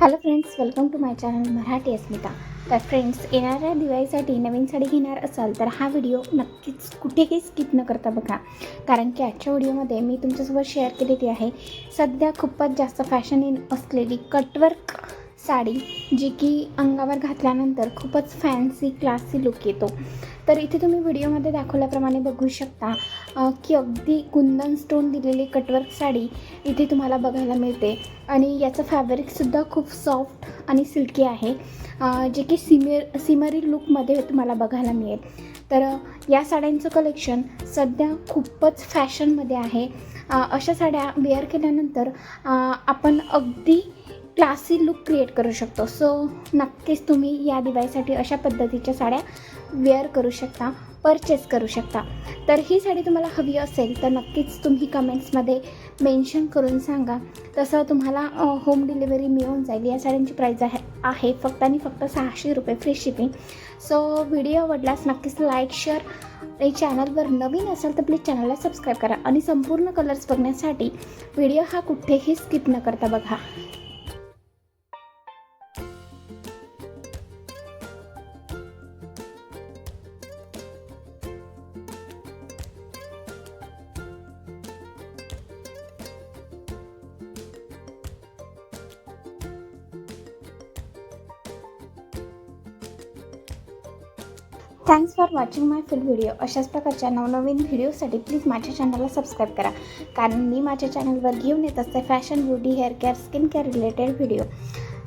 Hello friends welcome to my channel Marathi Asmita तर friends येणाऱ्या दिवाळीसाठी नवीन साडी घेणार असाल तर हा व्हिडिओ नक्कीच कुठेही स्किप न करता बघा. कारण की आजच्या व्हिडिओमध्ये मी तुमच्यासोबत शेअर केलेली आहे सध्या खूपच जास्त फॅशन इन असलेली कटवर्क साडी जी की अंगावर घातल्यानंतर खूपच फॅन्सी क्लासी लुक येतो. तर इथे तुम्ही व्हिडिओमध्ये दाखवल्याप्रमाणे बघू शकता की अगदी कुंदन स्टोन दिलेली कटवर्क साडी इथे तुम्हाला बघायला मिळते. आणि याचं फॅब्रिकसुद्धा खूप सॉफ्ट आणि सिल्की आहे. जे की सिमेर सिमरी लुकमध्ये तुम्हाला बघायला मिळेल. तर या साड्यांचं कलेक्शन सध्या खूपच फॅशनमध्ये आहे. अशा साड्या वेअर केल्यानंतर आपण अगदी क्लासी लुक क्रिएट करू शकतो. सो नक्कीच तुम्ही या दिवाळीसाठी अशा पद्धतीच्या साड्या वेअर करू शकता परचेस करू शकता. तर ही साडी तुम्हाला हवी असेल तर नक्कीच तुम्ही कमेंट्समध्ये मेन्शन करून सांगा. तसं तुम्हाला होम डिलिव्हरी मिळून जाईल. या साड्यांची प्राईज आहे आहे फक्त आणि फक्त सहाशे रुपये फ्री शिपिंग सो व्हिडिओ आवडल्यास नक्कीच लाईक शेअर आणि चॅनलवर नवीन असाल तर प्लीज चॅनलला सबस्क्राईब करा. आणि संपूर्ण कलर्स बघण्यासाठी व्हिडिओ हा कुठेही स्किप न करता बघा. Thanks for watching my full video अशाच प्रकारच्या नवनवीन व्हिडिओसाठी प्लीज माझ्या चॅनलला सबस्क्राईब करा. कारण मी माझ्या चॅनलवर घेऊन येत असते fashion beauty hair care skin care related video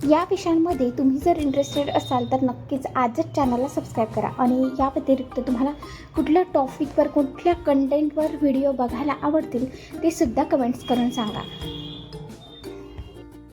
या विषयांमध्ये तुम्ही जर इंटरेस्टेड असाल तर नक्कीच आजच चॅनलला सबस्क्राईब करा. आणि या व्यतिरिक्त तुम्हाला कुठल्या टॉपिकवर कुठल्या कंटेंटवर व्हिडिओ बघायला आवडतील ते सुद्धा कमेंट्स करून सांगा.